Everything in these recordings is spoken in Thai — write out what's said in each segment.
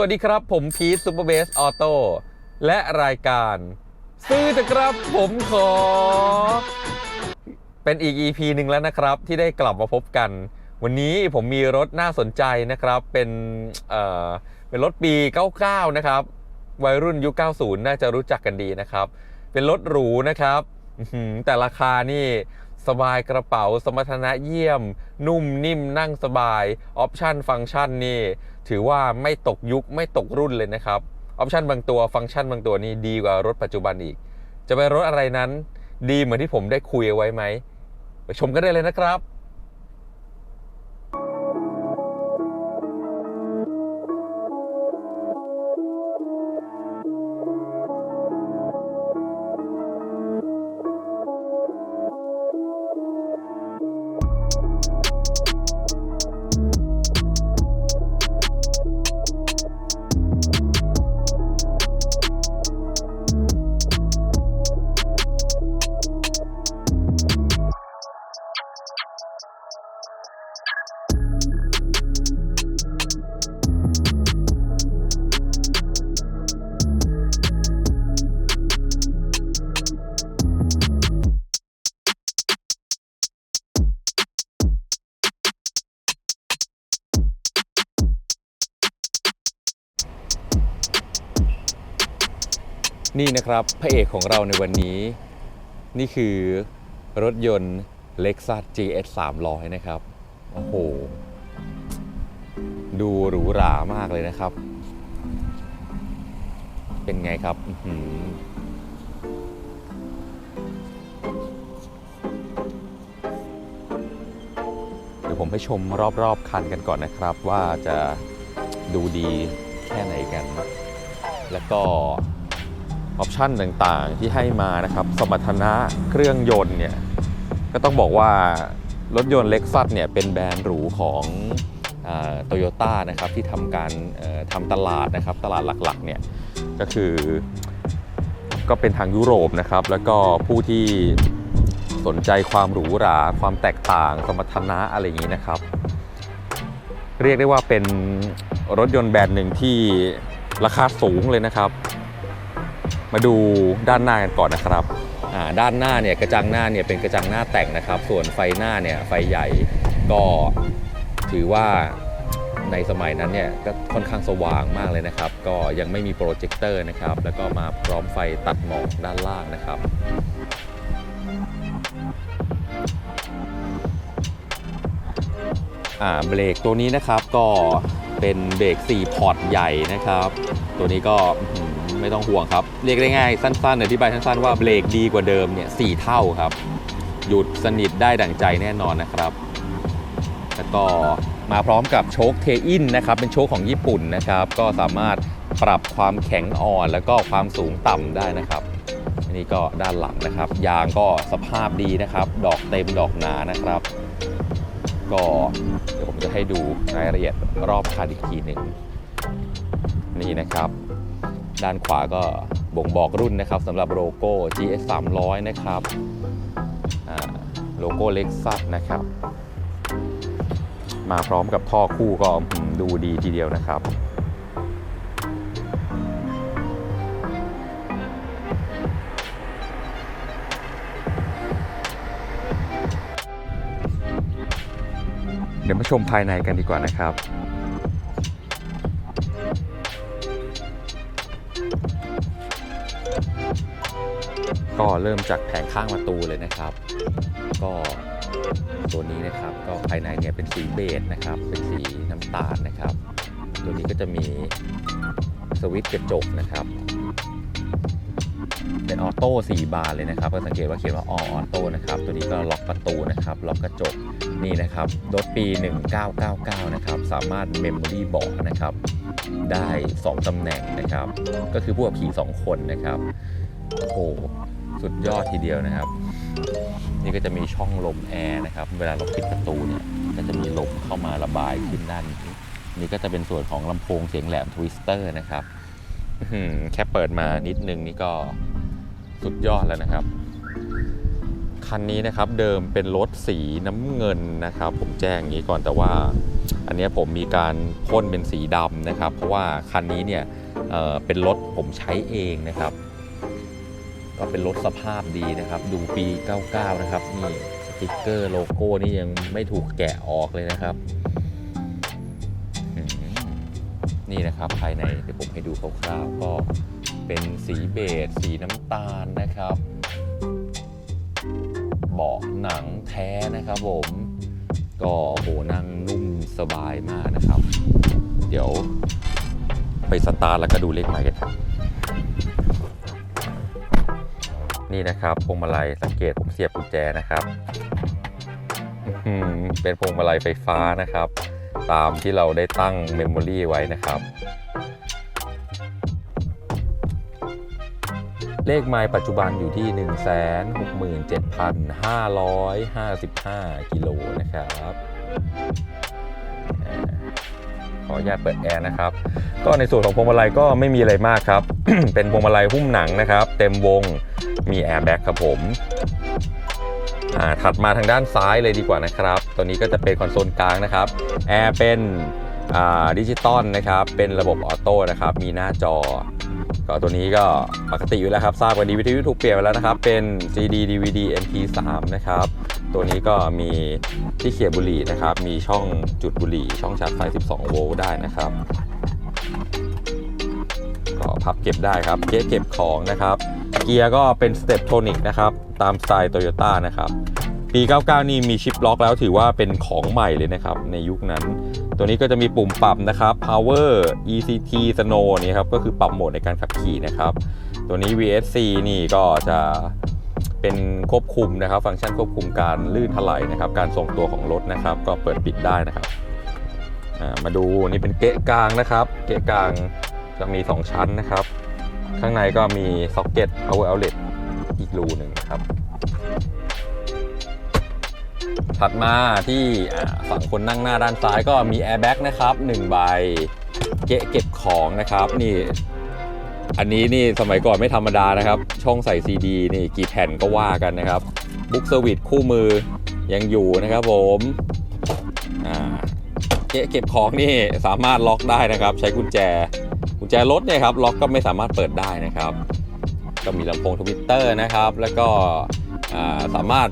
วัสดีครับ ผมพีทซูเปอร์เบสออโต้และรายการ ซื้อเถอะครับผมขอ เป็นอีก EP หนึ่งแล้วนะครับ ที่ได้กลับมาพบกัน วันนี้ผมมีรถน่าสนใจนะครับ เป็นเอ่อเป็นรถปี 99 นะครับ วัยรุ่นยุค 90 น่าจะรู้จักกันดีนะครับ เป็นรถหรูนะครับแต่ราคานี่ สบายกระเป๋า สมรรถนะเยี่ยม นุ่มนิ่มนั่งสบายออปชันฟังก์ชันนี่ ถือว่าไม่ตกยุคไม่ตกรุ่นเลยนะครับออปชันบางตัวฟังก์ชันบางตัวนี่ดีกว่ารถปัจจุบันอีก จะเป็นรถอะไรนั้น ดีเหมือนที่ผมได้คุยเอาไว้ไหมไปชมกันได้เลยนะครับ นี่นะครับพระเอกของเราในวันนี้ นี่คือรถยนต์ Lexus GS 300 นะครับ โอ้โห ดูหรูหรามากเลยนะครับ เป็นไงครับเดี๋ยวผมไปชมรอบๆคันกันก่อนนะครับ ว่าจะดูดีแค่ไหนกัน แล้วก็ ออปชันต่างๆที่ให้มานะครับ สมรรถนะเครื่องยนต์เนี่ย ก็ต้องบอกว่ารถยนต์เล็กซัสเนี่ยเป็นแบรนด์หรูของโตโยต้านะครับที่ทำการทำตลาดนะครับ ตลาดหลักๆเนี่ยก็คือก็เป็นทางยุโรปนะครับ แล้วก็ผู้ที่สนใจความหรูหรา ความแตกต่าง สมรรถนะอะไรอย่างนี้นะครับ เรียกได้ว่าเป็นรถยนต์แบรนด์หนึ่งที่ราคาสูงเลยนะครับ มาดูด้านหน้ากันก่อนนะครับอ่าด้านหน้าเนี่ยกระจังหน้าเนี่ยเป็นกระจังหน้าแต่งนะครับ ส่วนไฟหน้าเนี่ยไฟใหญ่ก็ถือว่าในสมัยนั้นเนี่ยก็ค่อนข้างสว่างมากเลยนะครับ ก็ยังไม่มีโปรเจคเตอร์นะครับ แล้วก็มาพร้อมไฟตัดหมอกด้านล่างนะครับอ่าเบรกตัวนี้นะครับก็เป็นเบรก4พอร์ตใหญ่นะครับ ตัวนี้ก็ ไม่ต้องห่วงครับ เรียกได้ง่ายสั้นๆอธิบายสั้นๆว่าเบรกดีกว่าเดิมเนี่ยสเท่าครับ หยุดสนิทได้ดั่งใจแน่นอนนะครับ แล้วก็มาพร้อมกับโชคเทอินนะครับ เป็นโชคของญี่ปุ่นนะครับ ก็สามารถปรับความแข็งอ่อนแล้วก็ความสูงต่ำได้นะครับอันนี้ก็ด้านหลังนะครับ ยางก็สภาพดีนะครับ ดอกเต็มดอกหนานะครับ ก็เดี๋ยวผมจะให้ดูรายละเอียดรอบคันอีกทีหนึ่งนี่นะครับ ด้านขวาก็บ่งบอกรุ่นนะครับสำหรับโลโก้ GS 300นะครับโลโก้เล็กซัสนะครับ มาพร้อมกับท่อคู่ก็ดูดีทีเดียวนะครับเดี๋ยวมาชมภายในกันดีกว่านะครับ ก็เริ่มจากแผงข้างประตูเลยนะครับ ก็ตัวนี้นะครับก็ภายในเนี่ยเป็นสีเบจนะครับ เป็นสีน้ำตาลนะครับ ตัวนี้ก็จะมีสวิตช์กระจกนะครับ เป็นออโต้4บานเลยนะครับ ก็สังเกตว่าเขียนว่าอออโต้นะครับ ตัวนี้ก็ล็อกประตูนะครับ ล็อกกระจกนี่นะครับรถปี 1999 นะครับ สามารถเมมโมรี่บอกนะครับ ได้ 2ตำแหน่งนะครับ ก็คือผู้ขับขี่ 2 คนนะครับโอ้โห สุดยอดทีเดียวนะครับ นี่ก็จะมีช่องลมแอร์นะครับ เวลาเราปิดประตูเนี่ยก็จะมีลมเข้ามาระบายขึ้นด้านนี้นี่ก็จะเป็นส่วนของลำโพงเสียงแหลมทวิสเตอร์นะครับแค่เปิดมานิดนึงนี่ก็สุดยอดแล้วนะครับ คันนี้นะครับเดิมเป็นรถสีน้ำเงินนะครับ ผมแจ้งอย่างนี้ก่อนแต่ว่า อันนี้ผมมีการพ่นเป็นสีดำนะครับ เพราะว่าคันนี้เนี่ยเเป็นรถผมใช้เองนะครับ ก็เป็นรถสภาพดีนะครับ ดูปี 99 นะครับ นี่สติกเกอร์โลโก้นี่ยังไม่ถูกแกะออกเลยนะครับ นี่นะครับภายในเดี๋ยวผมให้ดูคร่าวๆก็เป็นสีเบจสีน้ำตาลนะครับเบาะหนังแท้นะครับผม ก็โหนั่งนุ่มสบายมากนะครับ เดี๋ยวไปสตาร์ทแล้วก็ดูเลขไม้กันครับ นี่นะครับพวงมาลัยสังเกตผมเสียบกุญแจนะครับเป็นพวงมาลัยไฟฟ้านะครับ ตามที่เราได้ตั้งเมมโมรีไว้นะครับ เลขไมล์ปัจจุบันอยู่ที่ 167,555 กิโลนะครับ ขออนุญาตเปิดแอร์นะครับ ก็ในส่วนของพวงมาลัยก็ไม่มีอะไรมากครับ เป็นพวงมาลัยหุ้มหนังนะครับ เต็มวง มีแอร์แบ็กครับผมอ่าถัดมาทางด้านซ้ายเลยดีกว่านะครับ ตัวนี้ก็จะเป็นคอนโซลกลางนะครับ แอร์เป็นอ่าดิจิตอลนะครับ เป็นระบบออโต้นะครับ มีหน้าจอ ก็ตัวนี้ก็ปกติอยู่แล้วครับ ทราบกันดีวิทยุถูกเปลี่ยนไปแล้วนะครับ เป็น CD DVD MP3 นะครับ ตัวนี้ก็มีที่เขียบุหรี่นะครับ มีช่องจุดบุหรี่ ช่องชาร์จไฟ 12 โวลต์ได้นะครับ ก็พับเก็บได้ครับเก๊ะเก็บของนะครับ เกียร์ก็เป็นสเต p โทนิกนะครับ ตามสไตล์โตโยต้านะครับปี 99 นี่มีชิปล็อกแล้วถือว่าเป็นของใหม่เลยนะครับ ในยุคนั้น ตัวนี้ก็จะมีปุ่มปรับนะครับ power ECT snow นี่ครับ ก็คือปรับโหมดในการขับขี่นะครับ ตัวนี้ VSC นี่ก็จะ เป็นควบคุมนะครับ ฟังก์ชันควบคุมการลื่นถลายนะครับ การทรงตัวของรถนะครับ ก็เปิดปิดได้นะครับมาดูนี่เป็นเกะกลางนะครับ เกะกลางจะมี 2 ชั้นนะครับ ข้างในก็มีซ็อกเก็ต power outlet อีกรูหนึ่งนะครับ ถัดมาที่ฝั่งคนนั่งหน้าด้านซ้ายก็มีแอร์แบ็กนะครับ1ใบเกะเก็บของนะครับ นี่ อันนี้นี่สมัยก่อนไม่ธรรมดานะครับ ช่องใส่ซีดีนี่กี่แผ่นก็ว่ากันนะครับ บุ๊กเซอร์วิสคู่มือยังอยู่นะครับผมเกะเก็บของนี่สามารถล็อกได้นะครับ ใช้กุญแจ กุญแจรถเนี่ยครับล็อกก็ไม่สามารถเปิดได้นะครับ ก็มีลำโพงทวิตเตอร์นะครับ แล้วก็สามารถ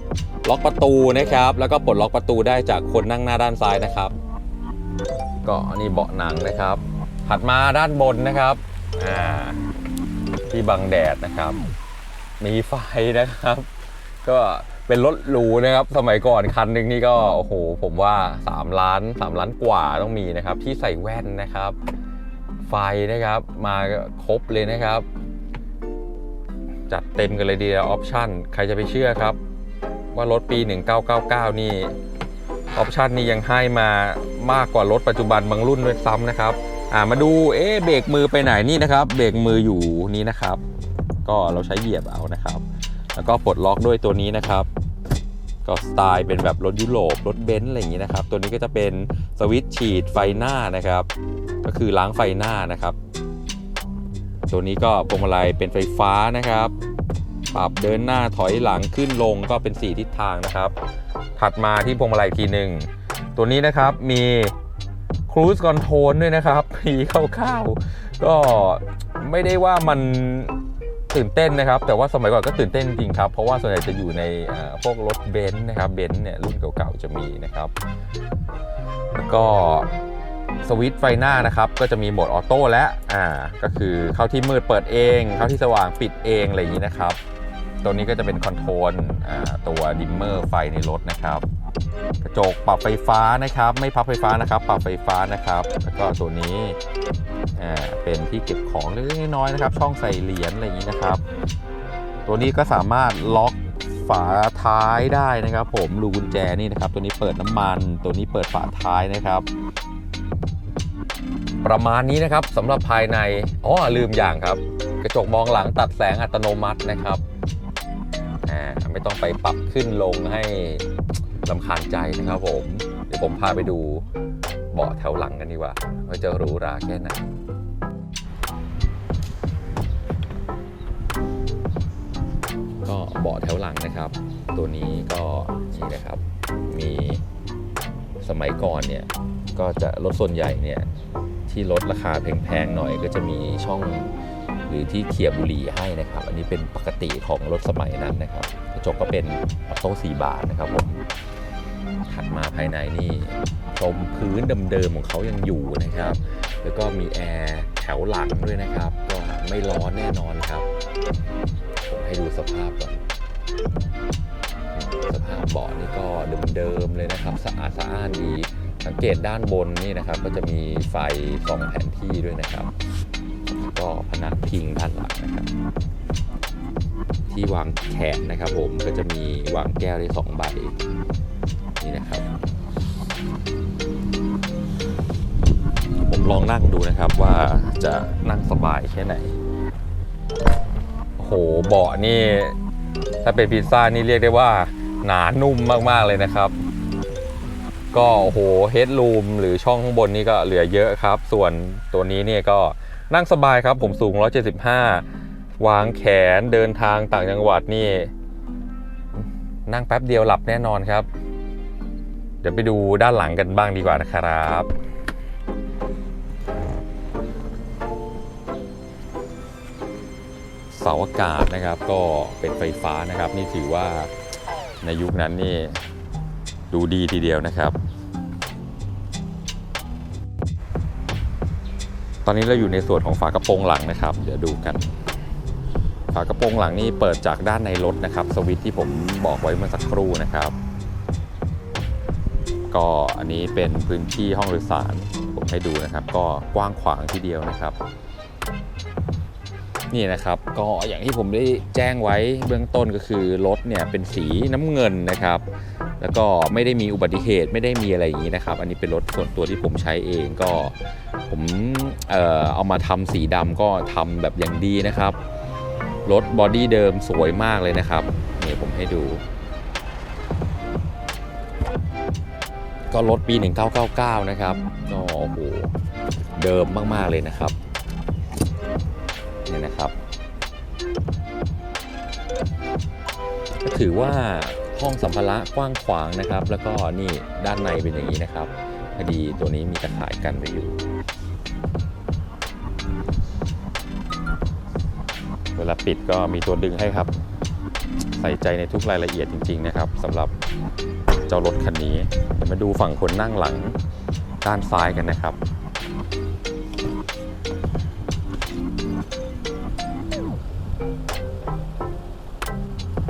ล็อกประตูนะครับ แล้วก็ปลดล็อกประตูได้จากคนนั่งหน้าด้านซ้ายนะครับ ก็อันนี้เบาะหนังนะครับ ถัดมาด้านบนนะครับอ่า ที่บังแดดนะครับ มีไฟนะครับ ก็เป็นรถหรูนะครับ สมัยก่อนคันหนึ่งนี่ก็โอ้โหผมว่า 3 ล้าน 3 ล้านกว่าต้องมีนะครับ ที่ใส่แว่นนะครับ ไฟนะครับมาครบเลยนะครับ จัดเต็มกันเลยดีแล้วออปชั่นใครจะไปเชื่อครับ ว่ารถปี 1999 นี่ออปชันนี้ยังให้มามากกว่ารถปัจจุบันบางรุ่นด้วยซ้ำนะครับ อ่ามาดูเอ๊ะเบรกมือไปไหนนี่นะครับ เบรกมืออยู่นี้นะครับ ก็เราใช้เหยียบเอานะครับ แล้วก็ปลดล็อกด้วยตัวนี้นะครับ ก็สไตล์เป็นแบบรถยุโรปรถเบนซ์อะไรอย่างนี้นะครับ ตัวนี้ก็จะเป็นสวิตช์ฉีดไฟหน้านะครับ ก็คือล้างไฟหน้านะครับ ตัวนี้ก็พวงมาลัยเป็นไฟฟ้านะครับ ปรับเดินหน้าถอยหลังขึ้นลงก็เป็น 4 ทิศทางนะครับ ถัดมาที่พวงมาลัยทีหนึ่งตัวนี้นะครับมี Cruise Control ด้วยนะครับพีเข้าๆก็ไม่ได้ว่ามันตื่นเต้นนะครับ แต่ว่าสมัยก่อนก็ตื่นเต้นจริงครับ เพราะว่าส่วนใหญ่จะอยู่ในพวกรถเบนซ์นะครับเบนซ์เนี่ยรุ่นเก่าๆจะมีนะครับ แล้วก็สวิตช์ไฟหน้านะครับก็จะมีโหมดออโต้และอ่าก็คือเข้าที่มืดเปิดเอง เข้าที่สว่างปิดเองอะไรอย่างนี้นะครับ ตัวนี้ก็จะเป็นคอนโทรลตัวดิมเมอร์ไฟในรถนะครับ กระจกปรับไฟฟ้านะครับ ไม่พับไฟฟ้านะครับ ปรับไฟฟ้านะครับ แล้วก็ตัวนี้อ่าเป็นที่เก็บของเล็กน้อยนะครับ ช่องใส่เหรียญอะไรอย่างนี้นะครับ ตัวนี้ก็สามารถล็อกฝาท้ายได้นะครับ ผมรูกุญแจนี่นะครับ ตัวนี้เปิดน้ำมัน ตัวนี้เปิดฝาท้ายนะครับ ประมาณนี้นะครับสำหรับภายในอ๋อลืมอย่างครับ กระจกมองหลังตัดแสงอัตโนมัตินะครับอ่าไม่ต้องไปปรับขึ้นลงให้ ลำคาญใจนะครับผม เดี๋ยวผมพาไปดูเบาะแถวหลังกันดีกว่าว่าจะหรูหราแค่ไหนก็เบาะแถวหลังนะครับ ตัวนี้ก็นี่นะครับ มีสมัยก่อนเนี่ย ก็จะรถส่วนใหญ่เนี่ย ที่ลดราคาแพงๆหน่อยก็จะมีช่องหรือที่เขียบบุหรี่ให้นะครับ อันนี้เป็นปกติของรถสมัยนั้นนะครับ กระจกก็เป็นออโต้สีบาทนะครับผม ถัดมาภายในนี่ชมพื้นเดิมๆของเขายังอยู่นะครับ แล้วก็มีแอร์แถวหลังด้วยนะครับ ก็ไม่ร้อนแน่นอนครับ ผมให้ดูสภาพก่อนสภาพเบาะนี่ก็เดิมๆเลยนะครับ สะอาดสะอ้านดีสังเกตด้านบนนี่นะครับ ก็จะมีไฟสองแผนที่ด้วยนะครับ ก็พนักพิงด้านหลังนะครับ ที่วางแขนนะครับ ผมก็จะมีวางแก้วได้สองใบ นี่นะครับ ผมลองนั่งดูนะครับว่าจะนั่งสบายแค่ไหนโหเบาะนี่ ถ้าเป็นพิซซ่านี่เรียกได้ว่า หนานุ่มมากๆเลยนะครับ ก็โหเฮดรูมหรือช่องข้างบนนี่ก็เหลือเยอะครับ ส่วนตัวนี้เนี่ยก็นั่งสบายครับ ผมสูง 175 วางแขนเดินทางต่างจังหวัดนี่ นั่งแป๊บเดียวหลับแน่นอนครับ ดี๋ยวไปดูด้านหลังกันบ้างดีกว่านะครับเสาอากาศนะครับก็เป็นไฟฟ้านะครับ นี่ถือว่าในยุคนั้นนี่ดูดีทีเดียวนะครับ ตอนนี้เราอยู่ในส่วนของฝากระโปรงหลังนะครับ เดี๋ยวดูกัน ฝากระโปรงหลังนี่เปิดจากด้านในรถนะครับ สวิตที่ผมบอกไว้เมื่อสักครู่นะครับ ก็อันนี้เป็นพื้นที่ห้องโดยสารผมให้ดูนะครับ ก็กว้างขวางทีเดียวนะครับ นี่นะครับก็อย่างที่ผมได้แจ้งไว้เบื้องต้นก็คือรถเนี่ยเป็นสีน้ำเงินนะครับ แล้วก็ไม่ได้มีอุบัติเหตุไม่ได้มีอะไรอย่างนี้นะครับ อันนี้เป็นรถส่วนตัวที่ผมใช้เองก็ผมเอ่อเอามาทำสีดำก็ทำแบบอย่างดีนะครับรถบอดี้เดิมสวยมากเลยนะครับนี่ผมให้ดู ก็รถปี 1999 นะครับก็โอ้โหเดิมมากๆเลยนะครับเนี่ยนะครับก็ถือว่าห้องสัมภาระกว้างขวางนะครับ แล้วก็นี่ด้านในเป็นอย่างนี้นะครับพอดีตัวนี้มีตะข่ายกันไว้อยู่ เวลาปิดก็มีตัวดึงให้ครับ ใส่ใจในทุกรายละเอียดจริง ๆ นะครับสำหรับ เจ้ารถคันนี้เดี๋ยวมาดูฝั่งคนนั่งหลังด้านซ้ายกันนะครับ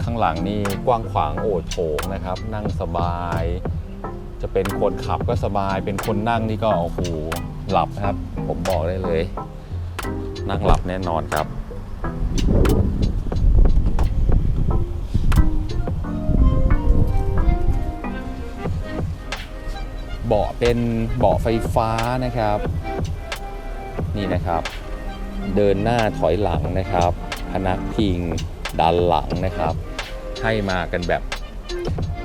ข้างหลังนี่กว้างขวางโอดโถงนะครับ นั่งสบาย จะเป็นคนขับก็สบาย เป็นคนนั่งนี่ก็โอ้โหหลับนะครับ ผมบอกได้เลย นั่งหลับแน่นอนครับ เบาะเป็นเบาะไฟฟ้านะครับ นี่นะครับ เดินหน้าถอยหลังนะครับ พนักพิงดันหลังนะครับ ให้มากันแบบ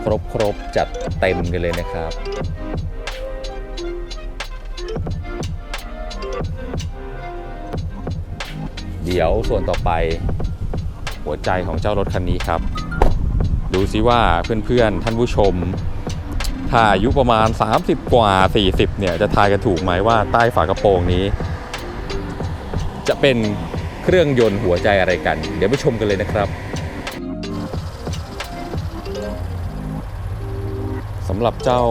ครบครบๆจัดเต็มกันเลยนะครับ เดี๋ยวส่วนต่อไปหัวใจของเจ้ารถคันนี้ครับ ดูซิว่าเพื่อนๆท่านผู้ชม ถ้าอายุประมาณ 30 กว่า 40 เนี่ย จะทายกันถูกไหมว่าใต้ฝากระโปรงนี้ จะเป็นเครื่องยนต์หัวใจอะไรกัน เดี๋ยวไปชมกันเลยนะครับสำหรับเจ้า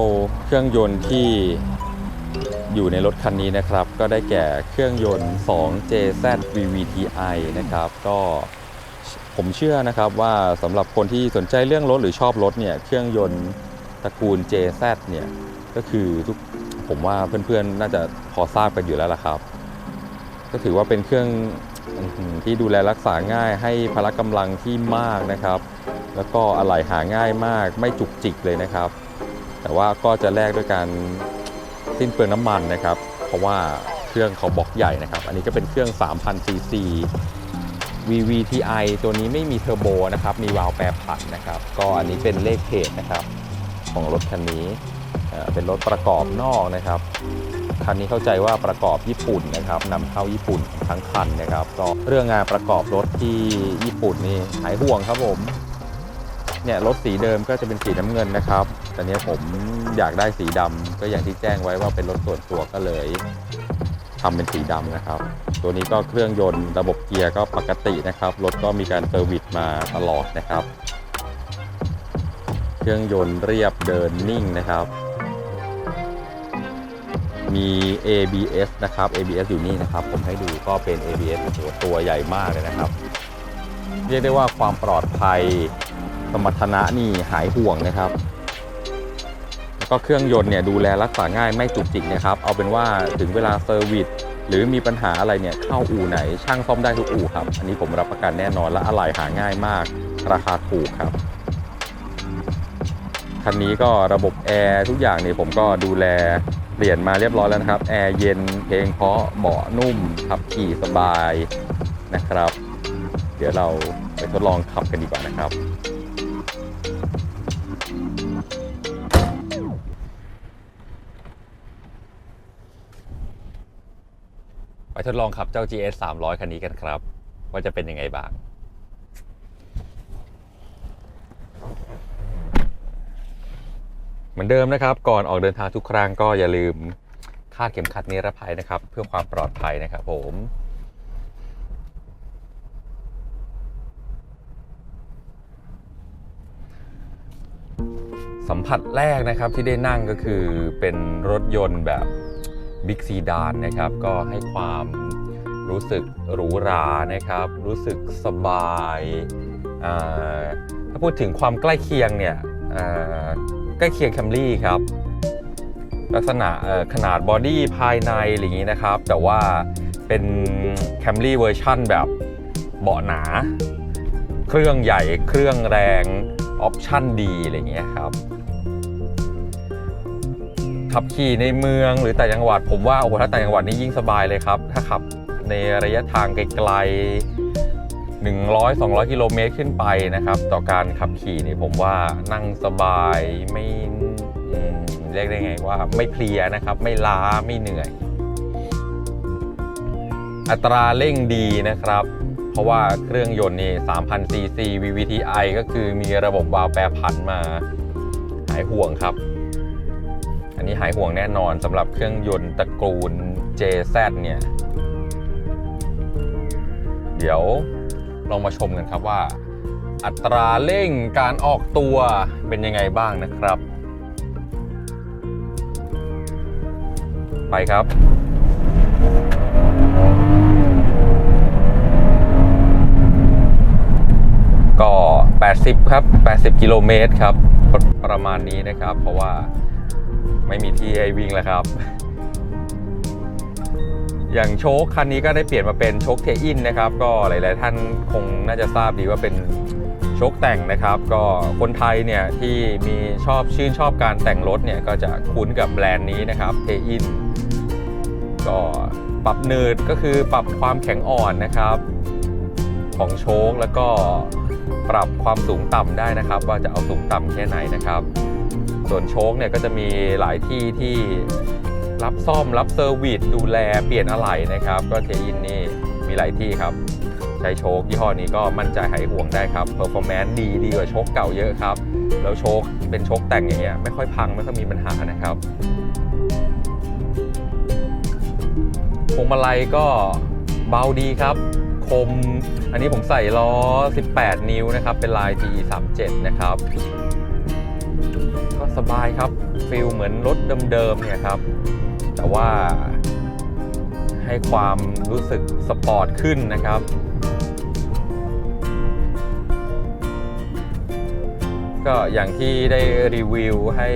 เครื่องยนต์ที่อยู่ในรถคันนี้นะครับ ก็ได้แก่เครื่องยนต์ 2JZ VVTi นะครับ ก็ผมเชื่อนะครับว่าสำหรับคนที่สนใจเรื่องรถหรือชอบรถเนี่ยเครื่องยนต์ ตระกูล JZ เนี่ยก็คือทุกผมว่าเพื่อนๆน่าจะพอทราบกันอยู่แล้วล่ะครับ ก็ถือว่าเป็นเครื่องที่ดูแลรักษาง่ายให้พละกำลังที่มากนะครับ แล้วก็อะไหล่หาง่ายมากไม่จุกจิกเลยนะครับ แต่ว่าก็จะแลกด้วยการสิ้นเปลืองน้ำมันนะครับ เพราะว่าเครื่องเขาบล็อกใหญ่นะครับ อันนี้ก็เป็นเครื่อง 3,000ซีซี VVTi ตัวนี้ไม่มีเทอร์โบนะครับ มีวาล์วแปรผันนะครับ ก็อันนี้เป็นเลขเพจนะครับ ของรถคันนี้เป็นรถประกอบนอกนะครับคันนี้เข้าใจว่าประกอบญี่ปุ่นนะครับนำเข้าญี่ปุ่นทั้งคันนะครับก็เรื่องงานประกอบรถที่ญี่ปุ่นนี่หายห่วงครับผมเนี่ยรถสีเดิมก็จะเป็นสีน้ำเงินนะครับแต่เนี้ยผมอยากได้สีดำก็อย่างที่แจ้งไว้ว่าเป็นรถส่วนตัวก็เลยทำเป็นสีดำนะครับ ตัวนี้ก็เครื่องยนต์ระบบเกียร์ก็ปกตินะครับรถก็มีการเซอร์วิสมาตลอดนะครับ เครื่องยนต์เรียบเดินนิ่งนะครับ มี ABS นะครับ ABS อยู่นี่นะครับ ผมให้ดูก็เป็น ABS โอ้โหตัวใหญ่มากเลยนะครับ เรียกได้ว่าความปลอดภัยสมรรถนะนี่หายห่วงนะครับแล้วก็เครื่องยนต์เนี่ยดูแลรักษาง่ายไม่จุกจิกนะครับ เอาเป็นว่าถึงเวลาเซอร์วิสหรือมีปัญหาอะไรเนี่ยเข้าอู่ไหน ช่างซ่อมได้ทุกอู่ครับ อันนี้ผมรับประกันแน่นอนและอะไหล่หาง่ายมาก ราคาถูกครับ คันนี้ก็ระบบแอร์ทุกอย่างเนี่ยผมก็ดูแลเปลี่ยนมาเรียบร้อยแล้วนะครับแอร์เย็นเพลงเพราะเบาะนุ่มขับขี่สบายนะครับ เดี๋ยวเราไปทดลองขับกันดีกว่านะครับไปทดลองขับเจ้า GS 300 คันนี้กันครับ ว่าจะเป็นยังไงบ้าง เหมือนเดิมนะครับ ก่อนออกเดินทางทุกครั้งก็อย่าลืมคาดเข็มขัดนิรภัยนะครับ เพื่อความปลอดภัยนะครับผมสัมผัสแรกนะครับที่ได้นั่งก็คือเป็นรถยนต์แบบบิ๊กซีดานนะครับ ก็ให้ความรู้สึกหรูหรานะครับ รู้สึกสบาย ถ้าพูดถึงความใกล้เคียงเนี่ย ใกล้เคียงแคมรี่ครับ ลักษณะขนาดบอดี้ภายในอะไรอย่างนี้นะครับ แต่ว่าเป็นแคมรี่เวอร์ชั่นแบบเบาะหนา เครื่องใหญ่เครื่องแรงออปชั่นดีอะไรอย่างเงี้ยครับขับขี่ในเมืองหรือแต่จังหวัดผมว่าโอ้โหถ้าแต่จังหวัดนี่ยิ่งสบายเลยครับ ถ้าขับในระยะทางไกล 100-200 กิโลเมตรขึ้นไปนะครับ ต่อการขับขี่นี่ผมว่านั่งสบายไม่อืมเรียกได้ไงว่าไม่เพลียนะครับ ไม่ล้าไม่เหนื่อย อัตราเร่งดีนะครับ เพราะว่าเครื่องยนต์นี่3,000 cc VVTi ก็คือมีระบบวาล์วแปรผันมา หายห่วงครับ อันนี้หายห่วงแน่นอนสำหรับเครื่องยนต์ตระกูล JZ เนี่ย เดี๋ยว ลองมาชมกันครับว่า อัตราเร่งการออกตัวเป็นยังไงบ้างนะครับ ไปครับก็ 80 ครับ 80 กิโลเมตรครับ ปรประมาณนี้นะครับ เพราะว่าไม่มีที่ให้วิ่งแล้วครับ อย่างโชคคันนี้ก็ได้เปลี่ยนมาเป็นโชคเทอินนะครับ ก็หลาย ๆ ท่านคงน่าจะทราบดีว่าเป็นโชคแต่งนะครับ ก็คนไทยเนี่ยที่มีชอบชื่นชอบการแต่งรถเนี่ยก็จะคุ้นกับแบรนด์นี้นะครับเทอินก็ปรับเนิร์ดก็คือปรับความแข็งอ่อนนะครับ ของโชคแล้วก็ปรับความสูงต่ำได้นะครับ ว่าจะเอาสูงต่ำแค่ไหนนะครับ ส่วนโชคเนี่ยก็จะมีหลายที่ที่ รับซ่อมรับเซอร์วิสดูแลเปลี่ยนอะไหล่นะครับ ก็เทอินนี่มีหลายที่ครับ ใช้โชคยี่ห้อนี้ก็มั่นใจหายห่วงได้ครับเพอร์ฟอร์แมนซ์ดีดีกว่าโชคเก่าเยอะครับ แล้วโชคเป็นโชคแต่งอย่างเงี้ยไม่ค่อยพังไม่ค่อยมีปัญหานะครับพวงมาลัยก็เบาดีครับ คม อันนี้ผมใส่ล้อ 18 นิ้วนะครับ เป็นลาย GE 37 นะครับ ก็สบายครับฟิลเหมือนรถเดิมๆเนี่ยครับ แต่ว่าให้ความรู้สึกสปอร์ตขึ้นนะครับก็อย่างที่ได้รีวิวให้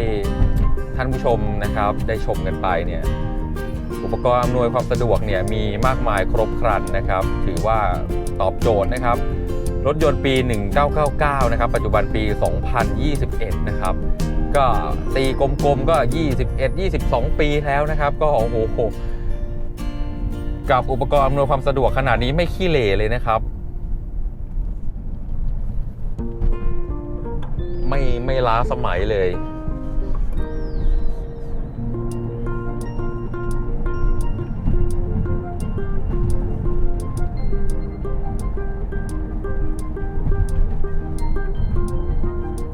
ท่านผู้ชมนะครับ ได้ชมกันไปเนี่ยอุปกรณ์อำนวยความสะดวกเนี่ยมีมากมายครบครันนะครับ ถือว่าตอบโจทย์นะครับ รถยนต์ปี 1999 นะครับ ปัจจุบันปี 2021 นะครับ ก็ตีกลมๆก็ 21 22 ปีแล้วนะครับ ก็โอ้โหกับอุปกรณ์อำนวยความสะดวกขนาดนี้ไม่ขี้เหร่เลยนะครับ ไม่ไม่ล้าสมัยเลย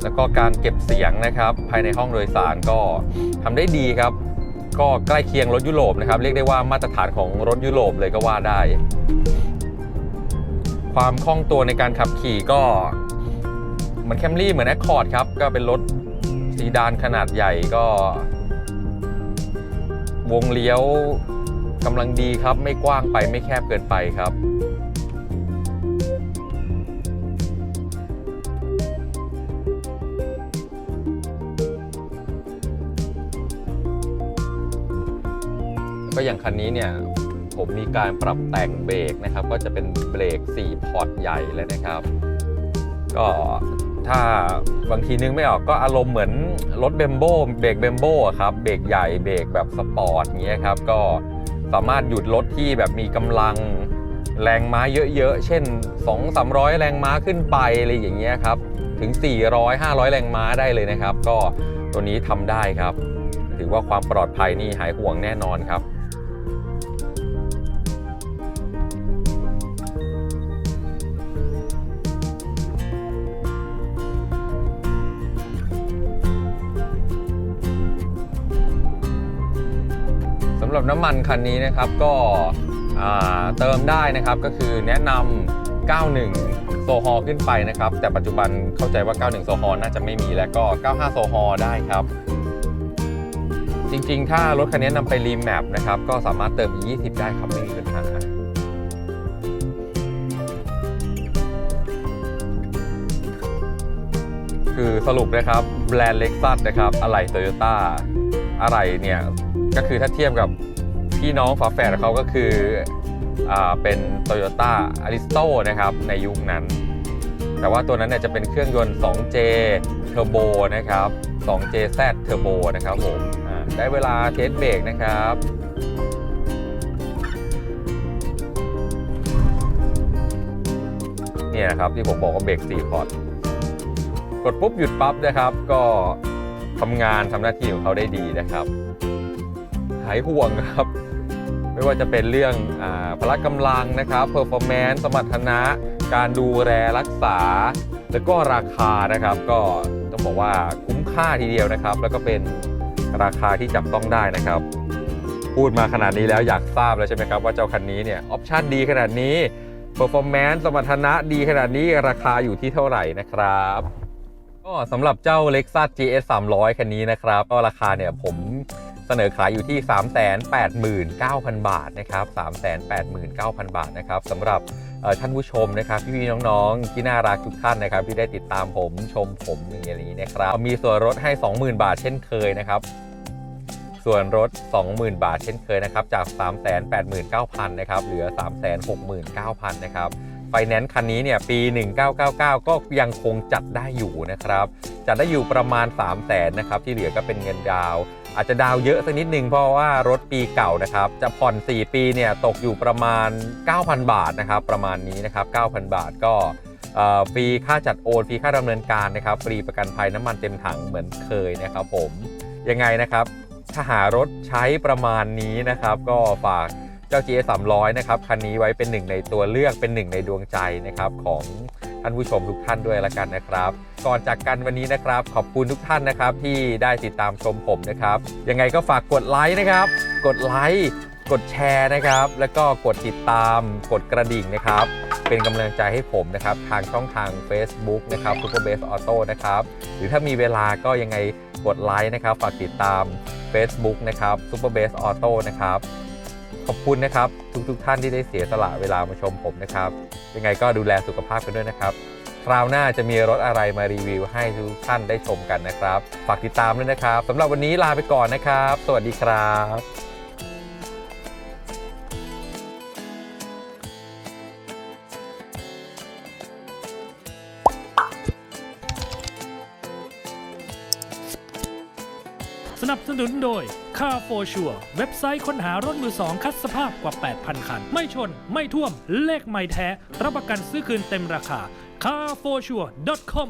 แล้วก็การเก็บเสียงนะครับภายในห้องโดยสารก็ทำได้ดีครับ ก็ใกล้เคียงรถยุโรปนะครับ เรียกได้ว่ามาตรฐานของรถยุโรปเลยก็ว่าได้ ความคล่องตัวในการขับขี่ก็เหมือนแคมรี่เหมือนแอคคอร์ดครับ ก็เป็นรถซีดานขนาดใหญ่ก็ วงเลี้ยวกำลังดีครับ ไม่กว้างไปไม่แคบเกินไปครับ ก็อย่างคันนี้เนี่ยผมมีการปรับแต่งเบรกนะครับ ก็จะเป็นเบรก 4 พอร์ตใหญ่เลยนะครับ ก็ถ้าบางทีนึกไม่ออกก็อารมณ์เหมือนรถเบมโบเบรกเบมโบอะครับเบรกใหญ่เบรกแบบสปอร์ตอย่างเงี้ยครับก็สามารถหยุดรถที่แบบมีกำลังแรงม้าเยอะๆ เช่น 2-300 แรงม้าขึ้นไปอะไรอย่างเงี้ยครับ ถึง 400-500 แรงม้าได้เลยนะครับ ก็ตัวนี้ทำได้ครับ ถือว่าความปลอดภัยนี่หายห่วงแน่นอนครับ น้ำมันคันนี้นะครับก็เติมได้นะครับก็คือแนะนำ 91 โซฮอขึ้นไปนะครับ แต่ปัจจุบันเข้าใจว่า 91 โซฮอน่าจะไม่มีแล้วก็ 95 โซฮอได้ครับ จริงๆ ถ้ารถคันนี้นำไปรีแมปนะครับ ก็สามารถเติม 20 ได้ครับไม่มีปัญหาคือสรุปนะครับแบรนด์เล็กซัสนะครับ อะไหล่โตโยต้าอะไหล่เนี่ย ก็คือถ้าเทียบกับ พี่น้องฝาแฝดเขาก็คืออเป็น Toyota a r i s t o นะครับในยุคนั้น แต่ว่าตัวนั้นเนี่ยจะเป็นเครื่องยนต์ 2J Turbo นะครับ 2JZ Turbo นะครับผมได้เวลาเทสเบรกนะครับเนี่ยครับที่ผมบอกว่าเบรก4พอร์ตกดปุ๊บหยุดปั๊บนะครับ ก็ทำงานทำหน้าที่ของเขาได้ดีนะครับ หายห่วงครับ ไม่ว่าจะเป็นเรื่องอพละกำลังนะครับเพอร์ฟอร์แมนซ์สมรรถนะ การดูแลรักษา แล้วก็ราคานะครับ ก็ต้องบอกว่าคุ้มค่าทีเดียวนะครับ แล้วก็เป็นราคาที่จับต้องได้นะครับ พูดมาขนาดนี้แล้วอยากทราบแล้วใช่ไหมครับว่าเจ้าคันนี้เนี่ยออปชันดีขนาดนี้เพอร์ฟอร์แมนซ์สมรรถนะดีขนาดนี้ราคาอยู่ที่เท่าไหร่นะครับ ก็สำหรับเจ้า Lexus GS 300 คันนี้นะครับ ก็ราคาเนี่ยผมเสนอขายอยู่ที่ 389,000 บาทนะครับ 389,000 บาทนะครับสำหรับท่านผู้ชมนะครับพี่ๆน้องๆที่น่ารักทุกท่านนะครับที่ได้ติดตามผมชมผมอย่างนี้นะครับมีส่วนลดให้ 20,000 บาทเช่นเคยนะครับส่วนลด20,000 บาทเช่นเคยนะครับจาก 389,000นะครับเหลือ 369,000นะครับ ไฟแนนซ์คันนี้เนี่ยปี 1999 ก็ยังคงจัดได้อยู่นะครับ จัดได้อยู่ประมาณ 3 0 0แสนนะครับ ที่เหลือก็เป็นเงินดาว อาจจะดาวเยอะสักนิดนึงเพราะว่ารถปีเก่านะครับ จะผ่อน 4 ปีเนี่ยตกอยู่ประมาณ 9,000 บาทนะครับ ประมาณนี้นะครับ 9,000 บาทก็ฟรีค่าจัดโอนฟรีค่าดำเนินการนะครับ ฟรีประกันภัยน้ำมันเต็มถังเหมือนเคยนะครับผมยังไงนะครับถ้าหารถใช้ประมาณนี้นะครับ ก็ฝาก เจ้า GS 300นะครับคันนี้ไว้เป็นหนึ่งในตัวเลือกเป็นหนึ่งในดวงใจนะครับของท่านผู้ชมทุกท่านด้วยละกันนะครับ ก่อนจากกันวันนี้นะครับ ขอบคุณทุกท่านนะครับที่ได้ติดตามชมผมนะครับ ยังไงก็ฝากกดไลค์นะครับ กดไลค์กดแชร์นะครับ แล้วก็กดติดตามกดกระดิ่งนะครับ เป็นกำลังใจให้ผมนะครับ ทางช่องทาง Facebook นะครับ Super Base Auto นะครับ หรือถ้ามีเวลาก็ยังไงกดไลค์นะครับ ฝากติดตาม Facebook นะครับ Super Base Auto นะครับ ขอบคุณนะครับ ทุกๆทท่านที่ได้เสียสละเวลามาชมผมนะครับ ยังไงก็ดูแลสุขภาพกันด้วยนะครับ คราวหน้าจะมีรถอะไรมารีวิวให้ทุกท่านได้ชมกันนะครับ ฝากติดตามด้วยนะครับสำหรับวันนี้ลาไปก่อนนะครับ สวัสดีครับ สนับสนุนโดย Car for Sure เว็บไซต์ค้นหารถมือสองคัดสภาพกว่า 8,000 คัน ไม่ชน ไม่ท่วม เลขไม่แท้ รับประกันซื้อคืนเต็มราคา carforsure.com